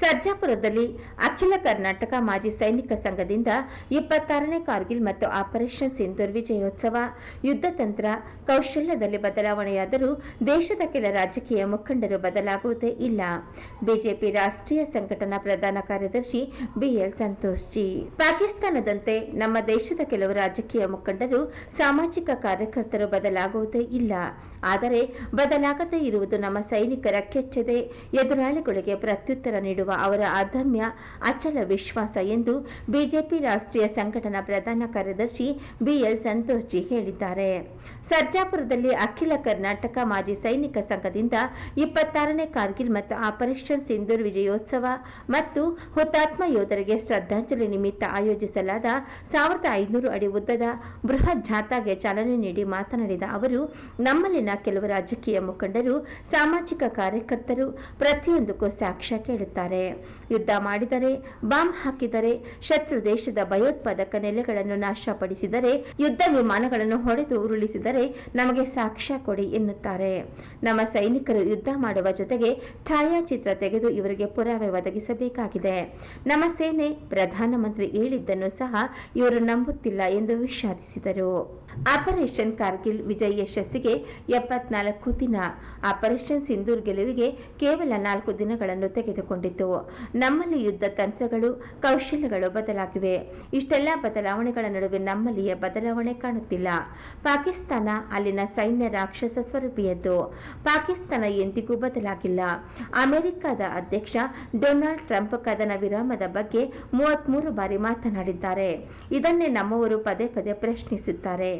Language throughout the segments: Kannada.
ಸರ್ಜಾಪುರದಲ್ಲಿ ಅಖಿಲ ಕರ್ನಾಟಕ ಮಾಜಿ ಸೈನಿಕ ಸಂಘದಿಂದ ಇಪ್ಪತ್ತಾರನೇ ಕಾರ್ಗಿಲ್ ಮತ್ತು ಆಪರೇಷನ್ ಸಿಂಧೂರ್ ವಿಜಯೋತ್ಸವ, ಯುದ್ಧ ತಂತ್ರ, ಕೌಶಲ್ಯದಲ್ಲಿ ಬದಲಾವಣೆಯಾದರೂ ದೇಶದ ಕೆಲ ರಾಜಕೀಯ ಮುಖಂಡರು ಬದಲಾಗುವುದೇ ಇಲ್ಲ. ಬಿಜೆಪಿ ರಾಷ್ಟ್ರೀಯ ಸಂಘಟನಾ ಪ್ರಧಾನ ಕಾರ್ಯದರ್ಶಿ ಬಿಎಲ್ ಸಂತೋಷ್ ಜಿ. ಪಾಕಿಸ್ತಾನದಂತೆ ನಮ್ಮ ದೇಶದ ಕೆಲವು ರಾಜಕೀಯ ಮುಖಂಡರು, ಸಾಮಾಜಿಕ ಕಾರ್ಯಕರ್ತರು ಬದಲಾಗುವುದೇ ಇಲ್ಲ. ಆದರೆ ಬದಲಾಗದೇ ಇರುವುದು ನಮ್ಮ ಸೈನಿಕರ ಕೆಚ್ಚದೆ. ಎದುರಾಳಿಗಳಿಗೆ ಪ್ರತ್ಯುತ್ತರ ನೀಡುವ ಅವರ ಅದಮ್ಯ ಅಚಲ ವಿಶ್ವಾಸ ಎಂದು ಬಿಜೆಪಿ ರಾಷ್ಟ್ರೀಯ ಸಂಘಟನಾ ಪ್ರಧಾನ ಕಾರ್ಯದರ್ಶಿ ಬಿಎಲ್ ಸಂತೋಷ್ ಜಿ ಹೇಳಿದ್ದಾರೆ. ಸರ್ಜಾಪುರದಲ್ಲಿ ಅಖಿಲ ಕರ್ನಾಟಕ ಮಾಜಿ ಸೈನಿಕ ಸಂಘದಿಂದ ಇಪ್ಪತ್ತಾರನೇ ಕಾರ್ಗಿಲ್ ಮತ್ತು ಆಪರೇಷನ್ ಸಿಂಧೂರ್ ವಿಜಯೋತ್ಸವ ಮತ್ತು ಹುತಾತ್ಮ ಯೋಧರಿಗೆ ಶ್ರದ್ಧಾಂಜಲಿ ನಿಮಿತ್ತ ಆಯೋಜಿಸಲಾದ ಸಾವಿರದ ಐನೂರು ಅಡಿ ಉದ್ದದ ಬೃಹತ್ ಜಾಥಾಗೆ ಚಾಲನೆ ನೀಡಿ ಮಾತನಾಡಿದ ಅವರು, ನಮ್ಮಲ್ಲಿನ ಕೆಲವು ರಾಜಕೀಯ ಮುಖಂಡರು, ಸಾಮಾಜಿಕ ಕಾರ್ಯಕರ್ತರು ಪ್ರತಿಯೊಂದಕ್ಕೂ ಸಾಕ್ಷ್ಯ ಕೇಳುತ್ತಾರೆ. ಯುದ್ಧ ಮಾಡಿದರೆ, ಬಾಂಬ್ ಹಾಕಿದರೆ, ಶತ್ರು ದೇಶದ ಭಯೋತ್ಪಾದಕ ನೆಲೆಗಳನ್ನು ನಾಶಪಡಿಸಿದರೆ, ಯುದ್ಧ ವಿಮಾನಗಳನ್ನು ಹೊಡೆದು ಉರುಳಿಸಿದರೆ ನಮಗೆ ಸಾಕ್ಷ್ಯ ಕೊಡಿ ಎನ್ನುತ್ತಾರೆ. ನಮ್ಮ ಸೈನಿಕರು ಯುದ್ಧ ಮಾಡುವ ಜೊತೆಗೆ ಛಾಯಾಚಿತ್ರ ತೆಗೆದು ಇವರಿಗೆ ಪುರಾವೆ ಒದಗಿಸಬೇಕಾಗಿದೆ. ನಮ್ಮ ಸೇನೆ ಪ್ರಧಾನಮಂತ್ರಿ ಹೇಳಿದ್ದನ್ನು ಸಹ ಇವರು ನಂಬುತ್ತಿಲ್ಲ ಎಂದು ವಿಷಾದಿಸಿದರು. ಆಪರೇಷನ್ ಕಾರ್ಗಿಲ್ ವಿಜಯ್ ಯಶಸ್ಸಿಗೆ ಎಪ್ಪತ್ನಾಲ್ಕು ದಿನ. ಆಪರೇಷನ್ ಸಿಂಧೂರ್ ಗೆಲುವಿಗೆ ಕೇವಲ ನಾಲ್ಕು ದಿನಗಳನ್ನು ತೆಗೆದುಕೊಂಡಿತು. ನಮ್ಮಲ್ಲಿ ಯುದ್ಧ ತಂತ್ರಗಳು, ಕೌಶಲ್ಯಗಳು ಬದಲಾಗಿವೆ. ಇಷ್ಟೆಲ್ಲ ಬದಲಾವಣೆಗಳ ನಡುವೆ ನಮ್ಮಲ್ಲಿಯ ಬದಲಾವಣೆ ಕಾಣುತ್ತಿಲ್ಲ. ಪಾಕಿಸ್ತಾನ ಅಲ್ಲಿನ ಸೈನ್ಯ ರಾಕ್ಷಸ ಸ್ವರೂಪಿಯದ್ದು. ಪಾಕಿಸ್ತಾನ ಎಂದಿಗೂ ಬದಲಾಗಿಲ್ಲ. ಅಮೆರಿಕದ ಅಧ್ಯಕ್ಷ ಡೊನಾಲ್ಡ್ ಟ್ರಂಪ್ ಕದನ ವಿರಾಮದ ಬಗ್ಗೆ ಮೂವತ್ಮೂರು ಬಾರಿ ಮಾತನಾಡಿದ್ದಾರೆ. ಇದನ್ನೇ ನಮ್ಮವರು ಪದೇ ಪದೇ ಪ್ರಶ್ನಿಸುತ್ತಾರೆ.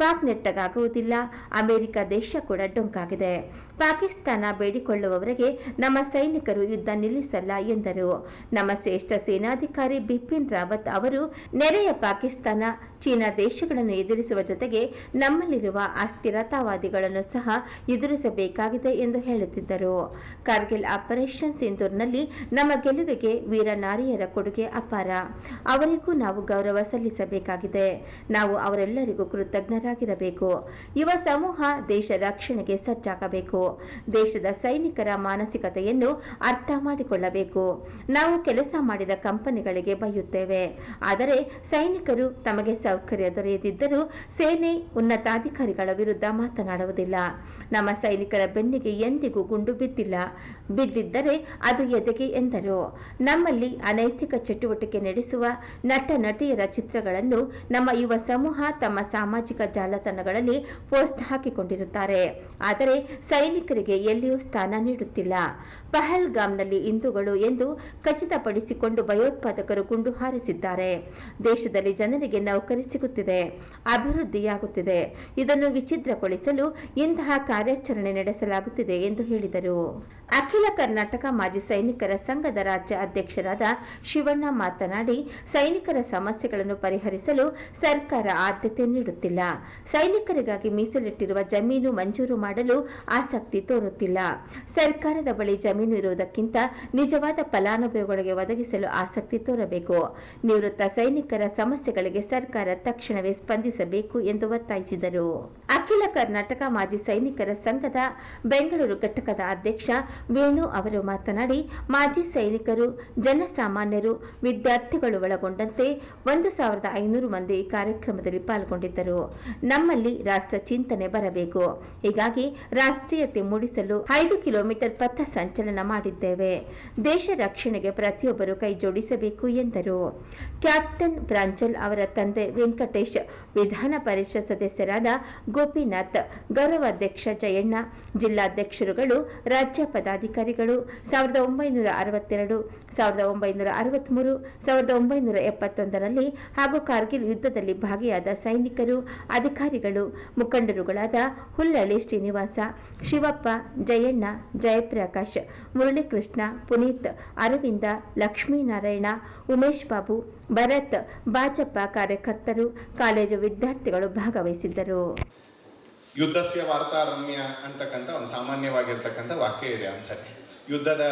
ಪಾಕ್ ನೆಟ್ಟಗಾಗುವುದಿಲ್ಲ. ಅಮೆರಿಕ ದೇಶ ಕೂಡ ಡೊಂಕಾಗಿದೆ. ಪಾಕಿಸ್ತಾನ ಬೇಡಿಕೊಳ್ಳುವವರೆಗೆ ನಮ್ಮ ಸೈನಿಕರು ಯುದ್ಧ ನಿಲ್ಲಿಸಲ್ಲ ಎಂದರು. ನಮ್ಮ ಶ್ರೇಷ್ಠ ಸೇನಾಧಿಕಾರಿ ಬಿಪಿನ್ ರಾವತ್ ಅವರು ನೆರೆಯ ಪಾಕಿಸ್ತಾನ, ಚೀನಾ ದೇಶಗಳನ್ನು ಎದುರಿಸುವ ಜೊತೆಗೆ ನಮ್ಮಲ್ಲಿರುವ ಅಸ್ಥಿರತಾವಾದಿಗಳನ್ನು ಸಹ ಎದುರಿಸಬೇಕಾಗಿದೆ ಎಂದು ಹೇಳುತ್ತಿದ್ದರು. ಕಾರ್ಗಿಲ್ ಆಪರೇಷನ್ ಸಿಂಧೂರ್ನಲ್ಲಿ ನಮ್ಮ ಗೆಲುವಿಗೆ ವೀರ ನಾರಿಯರ ಕೊಡುಗೆ ಅಪಾರ. ಅವರಿಗೂ ನಾವು ಗೌರವ ಸಲ್ಲಿಸಬೇಕಾಗಿದೆ. ನಾವು ಅವರೆಲ್ಲರಿಗೂ ಕೃತಜ್ಞರಾಗಿರಬೇಕು ಯುವ ಸಮೂಹ ದೇಶ ರಕ್ಷಣೆಗೆ ಸಜ್ಜಾಗಬೇಕು. ದೇಶದ ಸೈನಿಕರ ಮಾನಸಿಕತೆಯನ್ನು ಅರ್ಥ ಮಾಡಿಕೊಳ್ಳಬೇಕು. ನಾವು ಕೆಲಸ ಮಾಡಿದ ಕಂಪನಿಗಳಿಗೆ ಬೈಯುತ್ತೇವೆ. ಆದರೆ ಸೈನಿಕರು ತಮಗೆ ಸೌಕರ್ಯ ದೊರೆಯದಿದ್ದರೂ ಸೇನೆ ಉನ್ನತಾಧಿಕಾರಿಗಳ ವಿರುದ್ಧ ಮಾತನಾಡುವುದಿಲ್ಲ. ನಮ್ಮ ಸೈನಿಕರ ಬೆನ್ನಿಗೆ ಎಂದಿಗೂ ಗುಂಡು ಬಿದ್ದಿಲ್ಲ. ಬಿದ್ದಿದ್ದರೆ ಅದು ಎದೆಗೆ ಎಂದರು. ನಮ್ಮಲ್ಲಿ ಅನೈತಿಕ ಚಟುವಟಿಕೆ ನಡೆಸುವ ನಟ ನಟಿಯರ ಚಿತ್ರಗಳನ್ನು ನಮ್ಮ ಯುವ ಸಮೂಹ ತಮ್ಮ ಸಾಮಾಜಿಕ ಜಾಲತಾಣಗಳಲ್ಲಿ ಪೋಸ್ಟ್ ಹಾಕಿಕೊಂಡಿರುತ್ತಾರೆ. ಆದರೆ ಸೈನಿಕರಿಗೆ ಎಲ್ಲಿಯೂ ಸ್ಥಾನ ನೀಡುತ್ತಿಲ್ಲ. ಪಹಲ್ಗಾಮ್ನಲ್ಲಿ ಹಿಂದೂಗಳು ಎಂದು ಖಚಿತಪಡಿಸಿಕೊಂಡು ಭಯೋತ್ಪಾದಕರು ಗುಂಡು ಹಾರಿಸಿದ್ದಾರೆ. ದೇಶದಲ್ಲಿ ಜನರಿಗೆ ನೌಕರಿ ಸಿಗುತ್ತಿದೆ, ಅಭಿವೃದ್ಧಿಯಾಗುತ್ತಿದೆ. ಇದನ್ನು ವಿಚಿತ್ರಗೊಳಿಸಲು ಇಂತಹ ಕಾರ್ಯಾಚರಣೆ ನಡೆಸಲಾಗುತ್ತಿದೆ ಎಂದು ಹೇಳಿದರು. ಅಖಿಲ ಕರ್ನಾಟಕ ಮಾಜಿ ಸೈನಿಕರ ಸಂಘದ ರಾಜ್ಯ ಅಧ್ಯಕ್ಷರಾದ ಶಿವಣ್ಣ ಮಾತನಾಡಿ, ಸೈನಿಕರ ಸಮಸ್ಯೆಗಳನ್ನು ಪರಿಹರಿಸಲು ಸರ್ಕಾರ ಆದ್ಯತೆ ನೀಡುತ್ತಿಲ್ಲ. ಸೈನಿಕರಿಗಾಗಿ ಮೀಸಲಿಟ್ಟಿರುವ ಜಮೀನು ಮಂಜೂರು ಮಾಡಲು ಆಸಕ್ತಿ ತೋರುತ್ತಿಲ್ಲ. ಸರ್ಕಾರದ ಬಳಿ ಜಮೀನು ಇರುವುದಕ್ಕಿಂತ ನಿಜವಾದ ಫಲಾನುಭವಿಗಳಿಗೆ ಒದಗಿಸಲು ಆಸಕ್ತಿ ತೋರಬೇಕು. ನಿವೃತ್ತ ಸೈನಿಕರ ಸಮಸ್ಯೆಗಳಿಗೆ ಸರ್ಕಾರ ತಕ್ಷಣವೇ ಸ್ಪಂದಿಸಬೇಕು ಎಂದು ಒತ್ತಾಯಿಸಿದರು. ಅಖಿಲ ಕರ್ನಾಟಕ ಮಾಜಿ ಸೈನಿಕರ ಸಂಘದ ಬೆಂಗಳೂರು ಘಟಕದ ಅಧ್ಯಕ್ಷ ವೇಣು ಅವರು ಮಾತನಾಡಿ, ಮಾಜಿ ಸೈನಿಕರು, ಜನಸಾಮಾನ್ಯರು, ವಿದ್ಯಾರ್ಥಿಗಳು ಒಳಗೊಂಡಂತೆ ಒಂದು ಸಾವಿರದ ಐನೂರು ಮಂದಿ ಕಾರ್ಯಕ್ರಮದಲ್ಲಿ ಪಾಲ್ಗೊಂಡಿದ್ದರು. ನಮ್ಮಲ್ಲಿ ರಾಷ್ಟ್ರ ಚಿಂತನೆ ಬರಬೇಕು. ಹೀಗಾಗಿ ರಾಷ್ಟ್ರೀಯತೆ ಮೂಡಿಸಲು ಐದು ಕಿಲೋಮೀಟರ್ ಪಥ ಸಂಚಲನ ಮಾಡಿದ್ದೇವೆ. ದೇಶ ರಕ್ಷಣೆಗೆ ಪ್ರತಿಯೊಬ್ಬರು ಕೈ ಜೋಡಿಸಬೇಕು ಎಂದರು. ಕ್ಯಾಪ್ಟನ್ ಪ್ರಾಂಚಲ್ ಅವರ ತಂದೆ ವೆಂಕಟೇಶ್ ವಿಧಾನ ಪರಿಷತ್ ಸದಸ್ಯರಾದ ಗೋಪಿನಾಥ್ ಗೌರವಾಧ್ಯಕ್ಷ ಜಯಣ್ಣ, ಜಿಲ್ಲಾಧ್ಯಕ್ಷರುಗಳು, ರಾಜ್ಯ ಪದಾಧಿಕಾರಿಗಳು, ಸಾವಿರದ ಒಂಬೈನೂರ ಅರವತ್ತೆರಡು, ಸಾವಿರದ ಒಂಬೈನೂರ ಅರವತ್ಮೂರು, ಸಾವಿರದ ಒಂಬೈನೂರ ಎಪ್ಪತ್ತೊಂದರಲ್ಲಿ ಹಾಗೂ ಕಾರ್ಗಿಲ್ ಯುದ್ಧದಲ್ಲಿ ಭಾಗಿಯಾದ ಸೈನಿಕರು, ಅಧಿಕಾರಿಗಳು, ಮುಖಂಡರುಗಳಾದ ಹುಲ್ಲಳ್ಳಿ ಶ್ರೀನಿವಾಸ, ಶಿವಪ್ಪ, ಜಯಣ್ಣ, ಜಯಪ್ರಕಾಶ್, ಮುರಳೀಕೃಷ್ಣ, ಪುನೀತ್, ಅರವಿಂದ, ಲಕ್ಷ್ಮೀನಾರಾಯಣ, ಉಮೇಶ್ ಬಾಬು, ಭರತ್ ಬಾಜಪ್ಪ ಕಾರ್ಯಕರ್ತರು, ಕಾಲೇಜು ವಿದ್ಯಾರ್ಥಿಗಳು ಭಾಗವಹಿಸಿದ್ದರು. ಯುದ್ಧಸ್ಯ ವಾರ್ತಾರಮ್ಯ ಅಂತಕ್ಕಂಥ ಒಂದು ಸಾಮಾನ್ಯವಾಗಿರ್ತಕ್ಕಂಥ ವಾಕ್ಯ ಇದೆ ಅಂತಾರೆ ಯುದ್ಧದ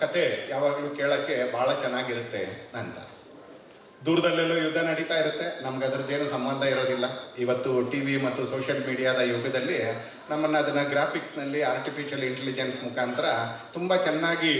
ಕತೆ ಯಾವಾಗಲೂ ಕೇಳಕ್ಕೆ ಬಹಳ ಚೆನ್ನಾಗಿರುತ್ತೆ ಅಂತ. ದೂರದಲ್ಲೆಲ್ಲೋ ಯುದ್ಧ ನಡೀತಾ ಇರುತ್ತೆ. ನಮ್ಗೆ ಅದರದ್ದೇನು ಸಂಬಂಧ ಇರೋದಿಲ್ಲ. ಇವತ್ತು ಟಿ ವಿ ಮತ್ತು ಸೋಷಿಯಲ್ ಮೀಡಿಯಾದ ಯುಗದಲ್ಲಿ ನಮ್ಮನ್ನು ಅದನ್ನು ಗ್ರಾಫಿಕ್ಸ್ನಲ್ಲಿ ಆರ್ಟಿಫಿಷಿಯಲ್ ಇಂಟೆಲಿಜೆನ್ಸ್ ಮುಖಾಂತರ ತುಂಬ ಚೆನ್ನಾಗಿ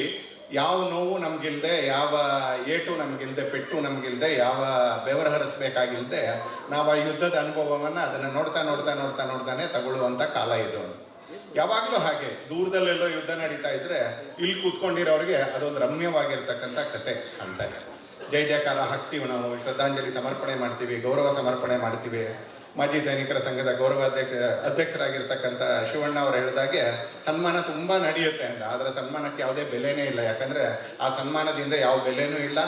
ಯಾವ ನೋವು ನಮಗಿಲ್ಲದೆ ಯಾವ ಏಟು ನಮಗಿಲ್ಲದೆ ಪೆಟ್ಟು ನಮಗಿಲ್ಲದೆ ಯಾವ ಬೆವರ ಹರಿಸ್ಬೇಕಾಗಿಲ್ಲದೆ ನಾವು ಆ ಯುದ್ಧದ ಅನುಭವವನ್ನ ಅದನ್ನು ನೋಡ್ತಾ ನೋಡ್ತಾ ನೋಡ್ತಾ ನೋಡ್ತಾನೆ ತಗೊಳ್ಳುವಂಥ ಕಾಲ ಇದು. ಯಾವಾಗಲೂ ಹಾಗೆ, ದೂರದಲ್ಲೆಲ್ಲೋ ಯುದ್ಧ ನಡೀತಾ ಇದ್ರೆ ಇಲ್ಲಿ ಕೂತ್ಕೊಂಡಿರೋರಿಗೆ ಅದೊಂದು ರಮ್ಯವಾಗಿರ್ತಕ್ಕಂಥ ಕತೆ ಅಂತಾರೆ. ಜಯ ಜಯಕಾರ ಹಾಕ್ತೀವಿ ನಾವು ಶ್ರದ್ಧಾಂಜಲಿ ಸಮರ್ಪಣೆ ಮಾಡ್ತೀವಿ, ಗೌರವ ಸಮರ್ಪಣೆ ಮಾಡ್ತೀವಿ. ಮಾಜಿ ಸೈನಿಕರ ಸಂಘದ ಗೌರವ ಅಧ್ಯಕ್ಷ, ಅಧ್ಯಕ್ಷರಾಗಿರ್ತಕ್ಕಂಥ ಶಿವಣ್ಣ ಅವರು ಹೇಳಿದಾಗೆ ಸನ್ಮಾನ ತುಂಬಾ ನಡೆಯುತ್ತೆ ಅಂತ. ಆದರೆ ಸನ್ಮಾನಕ್ಕೆ ಯಾವುದೇ ಬೆಲೆನೇ ಇಲ್ಲ. ಯಾಕಂದ್ರೆ ಆ ಸನ್ಮಾನದಿಂದ ಯಾವ ಬೆಲೆನೂ ಇಲ್ಲ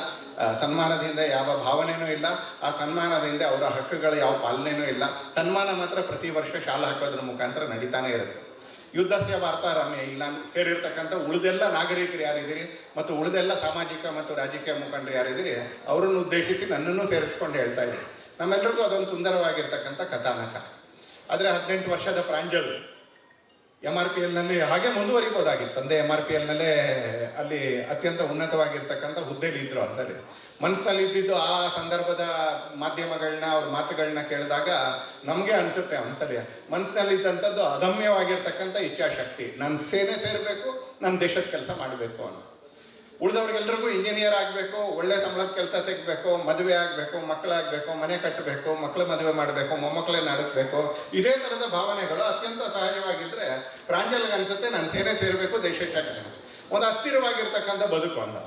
ಸನ್ಮಾನದಿಂದ ಯಾವ ಭಾವನೆನೂ ಇಲ್ಲ, ಆ ಸನ್ಮಾನದಿಂದ ಅವರ ಹಕ್ಕುಗಳ ಯಾವ ಪಾಲನೆನೂ ಇಲ್ಲ. ಸನ್ಮಾನ ಮಾತ್ರ ಪ್ರತಿ ವರ್ಷ ಶಾಲೆ ಹಾಕೋದ್ರ ಮುಖಾಂತರ ನಡೀತಾನೆ ಇರುತ್ತೆ. ಯುದ್ಧಸ್ಯ ವಾರ್ತಾರಮ್ಯ ಇಲ್ಲ ಸೇರಿರ್ತಕ್ಕಂಥ ಉಳಿದೆಲ್ಲ ನಾಗರಿಕರು ಯಾರಿದ್ದೀರಿ ಮತ್ತು ಉಳಿದೆಲ್ಲ ಸಾಮಾಜಿಕ ಮತ್ತು ರಾಜಕೀಯ ಮುಖಂಡರು ಯಾರಿದ್ದೀರಿ, ಅವರನ್ನು ಉದ್ದೇಶಿಸಿ ನನ್ನನ್ನು ಸೇರಿಸ್ಕೊಂಡು ಹೇಳ್ತಾ ಇದ್ದೀನಿ. ನಮ್ಮೆಲ್ಲರಿಗೂ ಅದೊಂದು ಸುಂದರವಾಗಿರ್ತಕ್ಕಂಥ ಕಥಾನಕ. ಆದರೆ ಹದಿನೆಂಟು ವರ್ಷದ ಪ್ರಾಂಜಲ್ ಎಂ ಆರ್ ಪಿ ಎಲ್ನಲ್ಲಿ ಹಾಗೆ ಮುಂದುವರಿಬೋದಾಗಿತ್ತು. ತಂದೆ ಎಂ ಆರ್ ಪಿ ಎಲ್ನಲ್ಲೇ ಅಲ್ಲಿ ಅತ್ಯಂತ ಉನ್ನತವಾಗಿರ್ತಕ್ಕಂಥ ಹುದ್ದೆಲಿ ಇದ್ರು ಅಂತಾರೆ. ಮನಸ್ಸಿನಲ್ಲಿ ಇದ್ದಿದ್ದು ಆ ಸಂದರ್ಭದ ಮಾಧ್ಯಮಗಳನ್ನ ಅವ್ರ ಮಾತುಗಳನ್ನ ಕೇಳಿದಾಗ ನಮಗೆ ಅನಿಸುತ್ತೆ, ಒಂದ್ಸಲಿ. ಮನಸ್ಸಿನಲ್ಲಿ ಇದ್ದಂಥದ್ದು ಅದಮ್ಯವಾಗಿರ್ತಕ್ಕಂಥ ಇಚ್ಛಾಶಕ್ತಿ. ನನ್ನ ಸೇನೆ ಸೇರಬೇಕು ನನ್ನ ದೇಶದ ಕೆಲಸ ಮಾಡಬೇಕು ಅಂತ. ಉಳಿದವ್ರಿಗೆಲ್ರಿಗೂ ಇಂಜಿನಿಯರ್ ಆಗಬೇಕು, ಒಳ್ಳೆ ಸಂಬಳದ ಕೆಲಸ ಸಿಗಬೇಕು, ಮದುವೆ ಆಗಬೇಕು ಮಕ್ಕಳಾಗಬೇಕು ಮನೆ ಕಟ್ಟಬೇಕು ಮಕ್ಕಳ ಮದುವೆ ಮಾಡಬೇಕು ಮೊಮ್ಮಕ್ಕಳೇ ನಡೆಸಬೇಕು, ಇದೇ ಥರದ ಭಾವನೆಗಳು ಅತ್ಯಂತ ಸಹಜವಾಗಿದ್ರೆ ಪ್ರಾಂಜಲ್ಗೆ ಅನ್ಸುತ್ತೆ ನಾನು ಸೇನೆ ಸೇರಬೇಕು ದೇಶಕ್ಕೆ ಒಂದು ಅಸ್ಥಿರವಾಗಿರ್ತಕ್ಕಂಥ ಬದುಕು ಅಂತ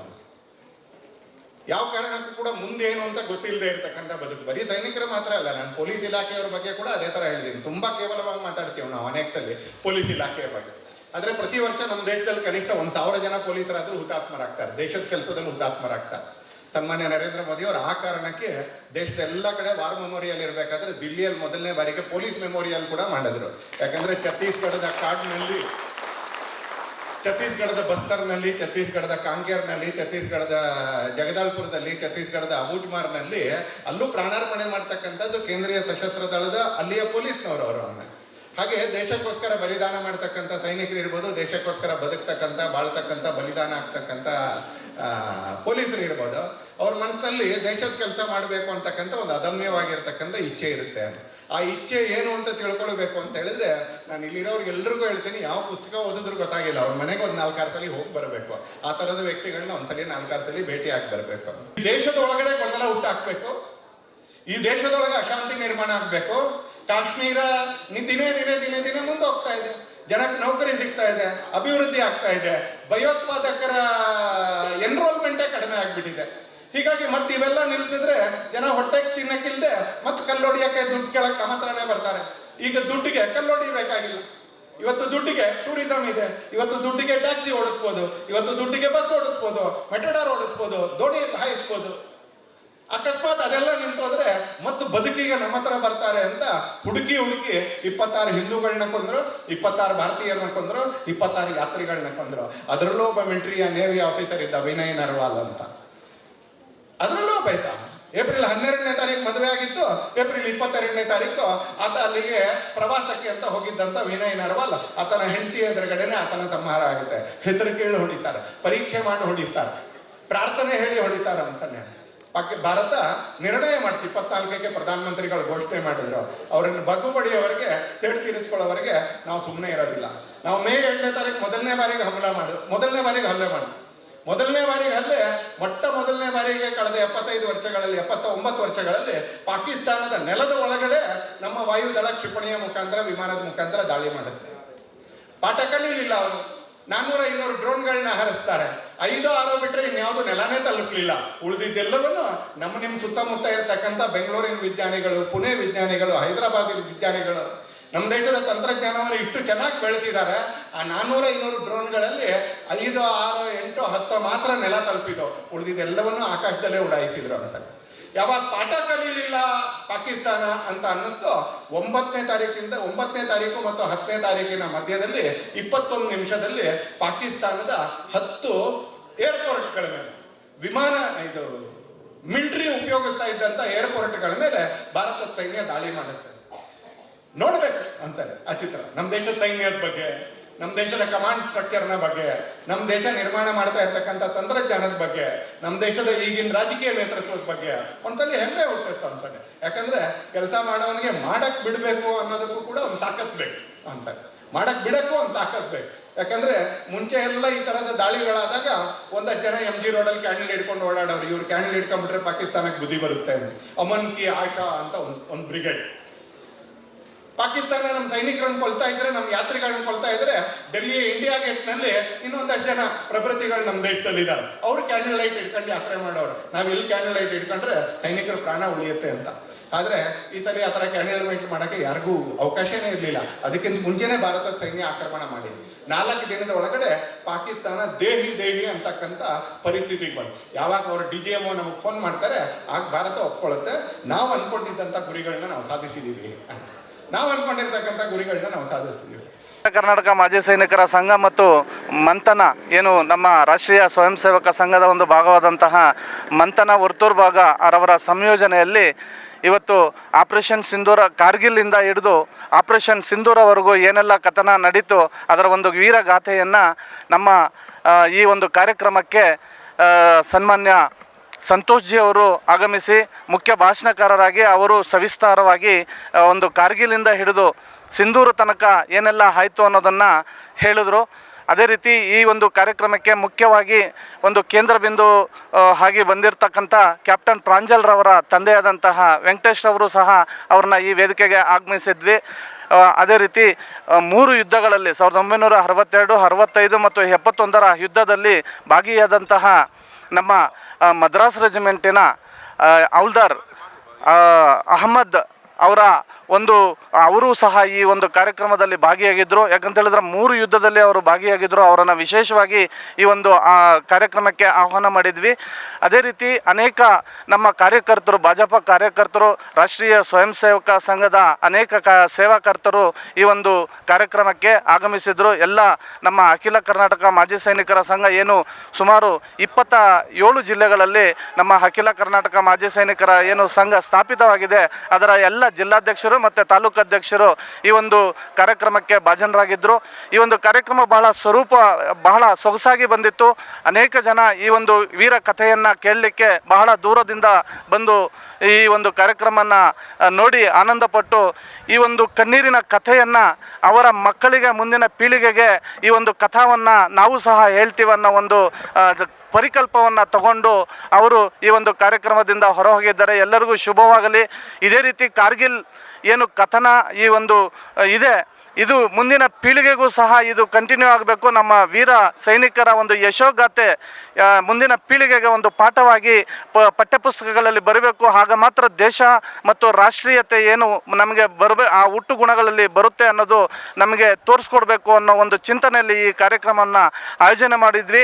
ಯಾವ ಕಾರಣಕ್ಕೂ ಕೂಡ ಮುಂದೆ ಏನು ಅಂತ ಗೊತ್ತಿಲ್ಲದೆ ಇರತಕ್ಕಂಥ ಬದುಕು. ಬರೀ ಸೈನಿಕರು ಮಾತ್ರ ಅಲ್ಲ, ನಾನು ಪೊಲೀಸ್ ಇಲಾಖೆಯವ್ರ ಬಗ್ಗೆ ಕೂಡ ಅದೇ ಥರ ಹೇಳಿದ್ದೀನಿ ತುಂಬಾ ಕೇವಲವಾಗಿ ಮಾತಾಡ್ತೀವಿ ನಾವು ಅನೇಕದಲ್ಲಿ ಪೊಲೀಸ್ ಇಲಾಖೆಯ ಬಗ್ಗೆ. ಆದ್ರೆ ಪ್ರತಿ ವರ್ಷ ನಮ್ಮ ದೇಶದಲ್ಲಿ ಕನಿಷ್ಠ ಒಂದು ಸಾವಿರ ಜನ ಪೊಲೀಸರಾದ್ರೂ ಹುತಾತ್ಮರಾಗ್ತಾರೆ. ದೇಶದ ಕೆಲಸದಲ್ಲಿ ಹುತಾತ್ಮರಾಗ್ತಾರೆ. ಸನ್ಮಾನ್ಯ ನರೇಂದ್ರ ಮೋದಿ ಅವರು ಆ ಕಾರಣಕ್ಕೆ ದೇಶದ ಎಲ್ಲ ಕಡೆ ವಾರ್ ಮೆಮೋರಿಯಲ್ ಇರಬೇಕಾದ್ರೆ ದಿಲ್ಲಿಯಲ್ಲಿ ಮೊದಲನೇ ಬಾರಿಗೆ ಪೊಲೀಸ್ ಮೆಮೋರಿಯಲ್ ಕೂಡ ಮಾಡಿದ್ರು. ಯಾಕಂದ್ರೆ ಛತ್ತೀಸ್ಗಢದ ಕಾಡ್ನಲ್ಲಿ, ಛತ್ತೀಸ್ಗಢದ ಬಸ್ತರ್ನಲ್ಲಿ, ಛತ್ತೀಸ್ಗಢದ ಕಾಂಗೇರ್ನಲ್ಲಿ ಛತ್ತೀಸ್ಗಢದ ಜಗದಾಲ್ಪುರದಲ್ಲಿ ಛತ್ತೀಸ್ಗಢದ ಅಬೂಜ್ಮಾರ್ನಲ್ಲಿ ಅಲ್ಲೂ ಪ್ರಾಣಾರ್ಪಣೆ ಮಾಡ್ತಕ್ಕಂಥದ್ದು ಕೇಂದ್ರೀಯ ಸಶಸ್ತ್ರ ದಳದ ಅಲ್ಲಿಯ ಪೊಲೀಸ್ನವರು ಅವರು ಅವನ್ನ ಹಾಗೆ ದೇಶಕ್ಕೋಸ್ಕರ ಬಲಿದಾನ ಮಾಡ್ತಕ್ಕಂಥ ಸೈನಿಕರು ಇರ್ಬೋದು, ದೇಶಕ್ಕೋಸ್ಕರ ಬದುಕ್ತಕ್ಕಂಥ, ಬಾಳ್ತಕ್ಕಂಥ, ಬಲಿದಾನ ಆಗ್ತಕ್ಕಂಥ ಪೊಲೀಸರು ಇರ್ಬೋದು. ಅವ್ರ ಮನಸ್ಸಲ್ಲಿ ದೇಶದ ಕೆಲಸ ಮಾಡಬೇಕು ಅಂತಕ್ಕಂಥ ಒಂದು ಅದಮ್ಯವಾಗಿರ್ತಕ್ಕಂಥ ಇಚ್ಛೆ ಇರುತ್ತೆ. ಆ ಇಚ್ಛೆ ಏನು ಅಂತ ತಿಳ್ಕೊಳ್ಬೇಕು ಅಂತ ಹೇಳಿದ್ರೆ ನಾನು ಇಲ್ಲಿರೋರ್ಗೆ ಎಲ್ರಿಗೂ ಹೇಳ್ತೀನಿ, ಯಾವ ಪುಸ್ತಕ ಓದಿದ್ರು ಗೊತ್ತಾಗಿಲ್ಲ. ಅವ್ರ ಮನೆಗೆ ಒಂದು ನಾಲ್ಕಾರ ಸಲ ಹೋಗಿ ಬರಬೇಕು. ಆ ಥರದ ವ್ಯಕ್ತಿಗಳನ್ನ ಒಂದ್ಸಲಿ ನಾಲ್ಕಾರು ಸಲ ಭೇಟಿ ಆಗಿ ಬರಬೇಕು. ದೇಶದ ಒಳಗಡೆ ಗೊಂದಲ ಹುಟ್ಟಾಕ್ಬೇಕು. ಈ ದೇಶದೊಳಗೆ ಅಶಾಂತಿ ನಿರ್ಮಾಣ ಆಗ್ಬೇಕು. ಕಾಶ್ಮೀರ ದಿನೇ ದಿನೇ ದಿನೇ ದಿನೇ ಮುಂದೆ ಹೋಗ್ತಾ ಇದೆ. ಜನಕ್ಕೆ ನೌಕರಿ ಸಿಗ್ತಾ ಇದೆ, ಅಭಿವೃದ್ಧಿ ಆಗ್ತಾ ಇದೆ. ಭಯೋತ್ಪಾದಕರ ಎನ್ರೋಲ್ಮೆಂಟೇ ಕಡಿಮೆ ಆಗ್ಬಿಟ್ಟಿದೆ. ಹೀಗಾಗಿ ಮತ್ತೆ ಇವೆಲ್ಲ ನಿಲ್ತಿದ್ರೆ ಜನ ಹೊಟ್ಟೆಗೆ ತಿನ್ನಕ್ಕಿಲ್ದೆ ಮತ್ತೆ ಕಲ್ಲೊಡಿಯಕ್ಕೆ ದುಡ್ಡು ಕೇಳಕ್ಕೆ ಮಾತ್ರನೇ ಬರ್ತಾರೆ. ಈಗ ದುಡ್ಡಿಗೆ ಕಲ್ಲೊಡಿ ಬೇಕಾಗಿಲ್ಲ. ಇವತ್ತು ದುಡ್ಡಿಗೆ ಟೂರಿಸಂ ಇದೆ. ಇವತ್ತು ದುಡ್ಡಿಗೆ ಟ್ಯಾಕ್ಸಿ ಓಡಿಸ್ಬೋದು. ಇವತ್ತು ದುಡ್ಡಿಗೆ ಬಸ್ ಓಡಿಸ್ಬೋದು. ಮೆಟಡಾರ್ ಓಡಿಸ್ಬೋದು. ದೋಣಿ ಹಾಯಿಸ್ಬೋದು ಅಕಸ್ಮಾತ್ ಅದೆಲ್ಲ ನಿಂತೋದ್ರೆ ಮತ್ತು ಬದುಕಿಗೆ ನಮ್ಮ ಹತ್ರ ಬರ್ತಾರೆ ಅಂತ ಹುಡುಕಿ ಹುಡುಕಿ ಇಪ್ಪತ್ತಾರು ಹಿಂದೂಗಳನ್ನ ಕೊಂದ್ರು, ಇಪ್ಪತ್ತಾರು ಭಾರತೀಯರನ್ನ ಕೊಂದ್ರು, ಇಪ್ಪತ್ತಾರು ಯಾತ್ರಿಗಳನ್ನ ಕೊಂದ್ರು. ಅದರಲ್ಲೂ ಒಬ್ಬ ಮಿಲಿಟರಿಯ ನೇವಿ ಆಫೀಸರ್ ಇದ್ದ ವಿನಯ್ ನರ್ವಾಲ್ ಅಂತ. ಅದರಲ್ಲೂ ಒಬ್ಬ ಇದ್ದ. ಏಪ್ರಿಲ್ ಹನ್ನೆರಡನೇ ತಾರೀಕು ಮದುವೆ ಆಗಿತ್ತು. ಏಪ್ರಿಲ್ ಇಪ್ಪತ್ತೆರಡನೇ ತಾರೀಕು ಆತ ಅಲ್ಲಿಗೆ ಪ್ರವಾಸಕ್ಕೆ ಅಂತ ಹೋಗಿದ್ದಂತ ವಿನಯ್ ನರ್ವಾಲ್. ಆತನ ಹೆಂಡತಿ ಎದುರುಗಡೆನೆ ಆತನ ಸಂಹಾರ ಆಗುತ್ತೆ. ಹೆದರಿಕೆಗಳು ಹೊಡಿತಾರೆ. ಪರೀಕ್ಷೆ ಮಾಡಿ ಹೊಡಿತಾರೆ. ಪ್ರಾರ್ಥನೆ ಹೇಳಿ ಹೊಡಿತಾರೆ ಅಂತಾನೆ. ಪಾಕಿ ಭಾರತ ನಿರ್ಣಯ ಮಾಡ್ತಿ, ಇಪ್ಪತ್ನಾಲ್ಕಕ್ಕೆ ಪ್ರಧಾನಮಂತ್ರಿಗಳು ಘೋಷಣೆ ಮಾಡಿದ್ರು. ಅವರನ್ನು ಬಗ್ಗು ಬಡಿಯವರೆಗೆ ಸೇಡು ತೀರಿಸ್ಕೊಳ್ಳೋವರೆಗೆ ನಾವು ಸುಮ್ಮನೆ ಇರೋದಿಲ್ಲ. ನಾವು ಮೇ ಎಂಟನೇ ತಾರೀಕು ಮೊದಲನೇ ಬಾರಿಗೆ ಹಮಲ ಮಾಡು, ಮೊದಲನೇ ಬಾರಿಗೆ ಹಲ್ಲೆ ಮಾಡಿ. ಮೊದಲನೇ ಬಾರಿಗೆ ಹಲ್ಲೆ, ಮೊಟ್ಟ ಮೊದಲನೇ ಬಾರಿಗೆ ಕಳೆದ ಎಪ್ಪತ್ತೈದು ವರ್ಷಗಳಲ್ಲಿ ಎಪ್ಪತ್ತ ಒಂಬತ್ತು ವರ್ಷಗಳಲ್ಲಿ ಪಾಕಿಸ್ತಾನದ ನೆಲದ ಒಳಗಡೆ ನಮ್ಮ ವಾಯುದಳ ಕ್ಷಿಪಣಿಯ ಮುಖಾಂತರ, ವಿಮಾನದ ಮುಖಾಂತರ ದಾಳಿ ಮಾಡುತ್ತೆ. ಪಾಠ ಕಲಿಯಲಿಲ್ಲ ಅವರು. ನಾನ್ನೂರ ಐನೂರು ಡ್ರೋನ್ಗಳನ್ನ ಹಾರಿಸ್ತಾರೆ. ಐದು ಆರು ಬಿಟ್ರೆ ಇನ್ಯಾವುದು ನೆಲನೇ ತಲುಪಲಿಲ್ಲ. ಉಳಿದಿದ್ದೆಲ್ಲವನ್ನು ನಮ್ಮ ನಿಮ್ಮ ಸುತ್ತಮುತ್ತ ಇರತಕ್ಕಂಥ ಬೆಂಗಳೂರಿನ ವಿಜ್ಞಾನಿಗಳು, ಪುಣೆ ವಿಜ್ಞಾನಿಗಳು, ಹೈದರಾಬಾದಿನ ವಿಜ್ಞಾನಿಗಳು, ನಮ್ಮ ದೇಶದ ತಂತ್ರಜ್ಞಾನವನ್ನು ಇಷ್ಟು ಚೆನ್ನಾಗಿ ಬೆಳೆಸಿದ್ದಾರೆ. ಆ ನಾನ್ನೂರ ಐನೂರು ಡ್ರೋನ್ಗಳಲ್ಲಿ ಐದು, ಆರು, ಎಂಟು, ಹತ್ತು ಮಾತ್ರ ನೆಲ ತಲುಪಿದ್ದು ಉಳಿದಿದ್ದೆಲ್ಲವನ್ನು ಆಕಾಶದಲ್ಲೇ ಉಡಾಯಿಸಿದ್ರು ಅಂತ. ಯಾವಾಗ ಪಾಠ ಕಲೀಲಿಲ್ಲ ಪಾಕಿಸ್ತಾನ ಅಂತ ಅನ್ನೋದು ಒಂಬತ್ತನೇ ತಾರೀಕಿಂದ, ಒಂಬತ್ತನೇ ತಾರೀಕು ಮತ್ತು ಹತ್ತನೇ ತಾರೀಕಿನ ಮಧ್ಯದಲ್ಲಿ ಇಪ್ಪತ್ತೊಂದು ನಿಮಿಷದಲ್ಲಿ ಪಾಕಿಸ್ತಾನದ ಹತ್ತು ಏರ್ಪೋರ್ಟ್ಗಳ ಮೇಲೆ. ವಿಮಾನ, ಇದು ಮಿಲಿಟರಿ ಉಪಯೋಗಿಸ್ತಾ ಇದ್ದಂತ ಏರ್ಪೋರ್ಟ್ಗಳ ಮೇಲೆ ಭಾರತ ಸೈನ್ಯ ದಾಳಿ ಮಾಡುತ್ತೆ. ನೋಡ್ಬೇಕು ಅಂತಾರೆ, ಆ ಚಿತ್ರ. ನಮ್ಮ ದೇಶದ ಸೈನ್ಯದ ಬಗ್ಗೆ ನಮ್ಮ ದೇಶದ ಕಮಾಂಡ್ ಸ್ಟ್ರಕ್ಚರ್ನ ಬಗ್ಗೆ ನಮ್ಮ ದೇಶ ನಿರ್ಮಾಣ ಮಾಡ್ತಾ ಇರ್ತಕ್ಕಂಥ ತಂತ್ರಜ್ಞಾನದ ಬಗ್ಗೆ ನಮ್ಮ ದೇಶದ ಈಗಿನ ರಾಜಕೀಯ ನೇತೃತ್ವದ ಬಗ್ಗೆ ಒಂದ್ಸಲಿ ಹೆಮ್ಮೆ ಹುಟ್ಟುತ್ತೆ ಅಂತಾನೆ ಯಾಕಂದ್ರೆ ಕೆಲಸ ಮಾಡೋವನಿಗೆ ಮಾಡಕ್ ಬಿಡಬೇಕು ಅನ್ನೋದಕ್ಕೂ ಕೂಡ ಒಂದು ತಾಕತ್ ಬೇಕು ಅಂತಾರೆ. ಮಾಡಕ್ ಬಿಡಕ್ಕೂ ಒಂದು ತಾಕತ್ ಬೇಕು. ಯಾಕಂದ್ರೆ ಮುಂಚೆ ಎಲ್ಲ ಈ ತರದ ದಾಳಿಗಳಾದಾಗ ಒಂದಷ್ಟು ಜನ ಎಂ ಜಿ ರೋಡಲ್ಲಿ ಕ್ಯಾಂಡಲ್ ಹಿಡ್ಕೊಂಡು ಓಡಾಡೋರು. ಇವ್ರು ಕ್ಯಾಂಡಲ್ ಹಿಡ್ಕೊಂಡ್ಬಿಟ್ರೆ ಪಾಕಿಸ್ತಾನಕ್ಕೆ ಬುದ್ಧಿ ಬರುತ್ತೆ ಅಮನ್ ಕಿ ಆಶಾ ಅಂತ ಒಂದು ಒಂದು ಬ್ರಿಗೇಡ್ ಪಾಕಿಸ್ತಾನ ನಮ್ಮ ಸೈನಿಕರನ್ನು ಕೊಲ್ತಾ ಇದ್ರೆ ನಮ್ಮ ಯಾತ್ರಿಗಳನ್ನ ಕೊಲ್ತಾ ಇದ್ರೆ ಡೆಲ್ಲಿ ಇಂಡಿಯಾ ಗೇಟ್ನಲ್ಲಿ ಇನ್ನೊಂದಷ್ಟು ಜನ ಪ್ರಭೃತಿಗಳು ನಮ್ಮ ದೇಶದಲ್ಲಿ ಇದ್ದಾರೆ ಅವ್ರು ಕ್ಯಾಂಡಲ್ ಲೈಟ್ ಇಟ್ಕೊಂಡು ಯಾತ್ರೆ ಮಾಡೋರು. ನಾವು ಇಲ್ಲಿ ಕ್ಯಾಂಡಲ್ ಲೈಟ್ ಇಟ್ಕೊಂಡ್ರೆ ಸೈನಿಕರ ಪ್ರಾಣ ಉಳಿಯುತ್ತೆ ಅಂತ. ಆದ್ರೆ ಈ ತರ ಆ ಥರ ಕ್ಯಾಂಡಲ್ ಮಾಡೋಕ್ಕೆ ಯಾರಿಗೂ ಅವಕಾಶನೇ ಇರಲಿಲ್ಲ. ಅದಕ್ಕಿಂತ ಮುಂಚೆನೆ ಭಾರತ ಸೈನ್ಯ ಆಕ್ರಮಣ ಮಾಡಿ ನಾಲ್ಕು ದಿನದ ಒಳಗಡೆ ಪಾಕಿಸ್ತಾನ ದೇಹಿ ದೇಹಿ ಅಂತಕ್ಕಂಥ ಪರಿಸ್ಥಿತಿಗೆ ಬಂತು. ಯಾವಾಗ ಅವರು ಡಿ ಜಿ ಎಂ ನಮಗೆ ಫೋನ್ ಮಾಡ್ತಾರೆ, ಆಗ ಭಾರತ ಒಪ್ಕೊಳ್ಳುತ್ತೆ. ನಾವು ಅನ್ಕೊಂಡಿದ್ದಂಥ ಗುರಿಗಳನ್ನ ನಾವು ಸಾಧಿಸಿದ್ದೀವಿ ನಾವು ಅನ್ಕೊಂಡಿರ್ತಕ್ಕಂಥ ಗುರಿಗಳನ್ನ ನಾವು ಸಾಧಿಸ್ತಿದ್ದೀವಿ ಕರ್ನಾಟಕ ಮಾಜಿ ಸೈನಿಕರ ಸಂಘ ಮತ್ತು ಮಂಥನ ಏನು ನಮ್ಮ ರಾಷ್ಟ್ರೀಯ ಸ್ವಯಂ ಸೇವಕ ಸಂಘದ ಒಂದು ಭಾಗವಾದಂತಹ ಮಂಥನ ವರ್ತೂರ್ ಭಾಗ ಅವರ ಸಂಯೋಜನೆಯಲ್ಲಿ ಇವತ್ತು ಆಪರೇಷನ್ ಸಿಂಧೂರ ಕಾರ್ಗಿಲಿಂದ ಹಿಡಿದು ಆಪರೇಷನ್ ಸಿಂಧೂರವರೆಗೂ ಏನೆಲ್ಲ ಕಥನ ನಡೀತು, ಅದರ ಒಂದು ವೀರಗಾಥೆಯನ್ನು ನಮ್ಮ ಈ ಒಂದು ಕಾರ್ಯಕ್ರಮಕ್ಕೆ ಸನ್ಮಾನ್ಯ ಸಂತೋಷ್ ಜಿ ಅವರು ಆಗಮಿಸಿ ಮುಖ್ಯ ಭಾಷಣಕಾರರಾಗಿ ಅವರು ಸವಿಸ್ತಾರವಾಗಿ ಒಂದು ಕಾರ್ಗಿಲಿಂದ ಹಿಡಿದು ಸಿಂಧೂರು ತನಕ ಏನೆಲ್ಲ ಆಯಿತು ಅನ್ನೋದನ್ನು ಹೇಳಿದ್ರು. ಅದೇ ರೀತಿ ಈ ಒಂದು ಕಾರ್ಯಕ್ರಮಕ್ಕೆ ಮುಖ್ಯವಾಗಿ ಒಂದು ಕೇಂದ್ರ ಬಿಂದು ಆಗಿ ಬಂದಿರತಕ್ಕಂಥ ಕ್ಯಾಪ್ಟನ್ ಪ್ರಾಂಜಲ್ರವರ ತಂದೆಯಾದಂತಹ ವೆಂಕಟೇಶ್ ರವರು ಸಹ ಅವ್ರನ್ನ ಈ ವೇದಿಕೆಗೆ ಆಗಮಿಸಿದ್ವಿ. ಅದೇ ರೀತಿ ಮೂರು ಯುದ್ಧಗಳಲ್ಲಿ ಸಾವಿರದ ಒಂಬೈನೂರ ಅರವತ್ತೆರಡು ಅರವತ್ತೈದು ಮತ್ತು ಎಪ್ಪತ್ತೊಂದರ ಯುದ್ಧದಲ್ಲಿ ಭಾಗಿಯಾದಂತಹ ನಮ್ಮ ಮದ್ರಾಸ್ ರೆಜಿಮೆಂಟಿನ ಆ, ಹೌಲ್ದಾರ್ ಅಹಮದ್ ಅವರ ಒಂದು, ಅವರು ಸಹ ಈ ಒಂದು ಕಾರ್ಯಕ್ರಮದಲ್ಲಿ ಭಾಗಿಯಾಗಿದ್ದರು ಯಾಕಂತ ಹೇಳಿದ್ರೆ ಮೂರು ಯುದ್ಧದಲ್ಲಿ ಅವರು ಭಾಗಿಯಾಗಿದ್ದರು ಅವರನ್ನು ವಿಶೇಷವಾಗಿ ಈ ಒಂದು ಕಾರ್ಯಕ್ರಮಕ್ಕೆ ಆಹ್ವಾನ ಮಾಡಿದ್ವಿ. ಅದೇ ರೀತಿ ಅನೇಕ ನಮ್ಮ ಕಾರ್ಯಕರ್ತರು, ಭಾಜಪ ಕಾರ್ಯಕರ್ತರು, ರಾಷ್ಟ್ರೀಯ ಸ್ವಯಂ ಸೇವಕ ಸಂಘದ ಅನೇಕ ಕ, ಸೇವಾಕರ್ತರು ಈ ಒಂದು ಕಾರ್ಯಕ್ರಮಕ್ಕೆ ಆಗಮಿಸಿದ್ರು. ಎಲ್ಲ ನಮ್ಮ ಅಖಿಲ ಕರ್ನಾಟಕ ಮಾಜಿ ಸೈನಿಕರ ಸಂಘ ಏನು ಸುಮಾರು ಇಪ್ಪತ್ತ ಏಳು ಜಿಲ್ಲೆಗಳಲ್ಲಿ ನಮ್ಮ ಅಖಿಲ ಕರ್ನಾಟಕ ಮಾಜಿ ಸೈನಿಕರ ಏನು ಸಂಘ ಸ್ಥಾಪಿತವಾಗಿದೆ. ಅದರ ಎಲ್ಲ ಜಿಲ್ಲಾಧ್ಯಕ್ಷರು ಮತ್ತು ತಾಲೂಕು ಅಧ್ಯಕ್ಷರು ಈ ಒಂದು ಕಾರ್ಯಕ್ರಮಕ್ಕೆ ಭಾಜನರಾಗಿದ್ದರು ಈ ಒಂದು ಕಾರ್ಯಕ್ರಮ ಬಹಳ ಸ್ವರೂಪ, ಬಹಳ ಸೊಗಸಾಗಿ ಬಂದಿತ್ತು. ಅನೇಕ ಜನ ಈ ಒಂದು ವೀರ ಕಥೆಯನ್ನು ಕೇಳಲಿಕ್ಕೆ ಬಹಳ ದೂರದಿಂದ ಬಂದು ಈ ಒಂದು ಕಾರ್ಯಕ್ರಮನ ನೋಡಿ ಆನಂದಪಟ್ಟು ಈ ಒಂದು ಕಣ್ಣೀರಿನ ಕಥೆಯನ್ನು ಅವರ ಮಕ್ಕಳಿಗೆ, ಮುಂದಿನ ಪೀಳಿಗೆಗೆ ಈ ಒಂದು ಕಥಾವನ್ನು ನಾವು ಸಹ ಹೇಳ್ತೀವಿ ಅನ್ನೋ ಒಂದು ಪರಿಕಲ್ಪವನ್ನು ತಗೊಂಡು ಅವರು ಈ ಒಂದು ಕಾರ್ಯಕ್ರಮದಿಂದ ಹೊರಹೋಗಿದ್ದಾರೆ. ಎಲ್ಲರಿಗೂ ಶುಭವಾಗಲಿ. ಇದೇ ರೀತಿ ಕಾರ್ಗಿಲ್ ಏನು ಕಥನ ಈ ಒಂದು ಇದೆ. ಇದು ಮುಂದಿನ ಪೀಳಿಗೆಗೂ ಸಹ ಇದು ಕಂಟಿನ್ಯೂ ಆಗಬೇಕು. ನಮ್ಮ ವೀರ ಸೈನಿಕರ ಒಂದು ಯಶೋಗಾಥೆ ಮುಂದಿನ ಪೀಳಿಗೆಗೆ ಒಂದು ಪಾಠವಾಗಿ ಪ, ಪಠ್ಯಪುಸ್ತಕಗಳಲ್ಲಿ ಬರಬೇಕು. ಆಗ ಮಾತ್ರ ದೇಶ ಮತ್ತು ರಾಷ್ಟ್ರೀಯತೆ ಏನು ನಮಗೆ ಬರಬೇ, ಆ ಹುಟ್ಟು ಗುಣಗಳಲ್ಲಿ ಬರುತ್ತೆ ಅನ್ನೋದು ನಮಗೆ ತೋರಿಸ್ಕೊಡ್ಬೇಕು ಅನ್ನೋ ಒಂದು ಚಿಂತನೆಯಲ್ಲಿ ಈ ಕಾರ್ಯಕ್ರಮವನ್ನು ಆಯೋಜನೆ ಮಾಡಿದ್ವಿ.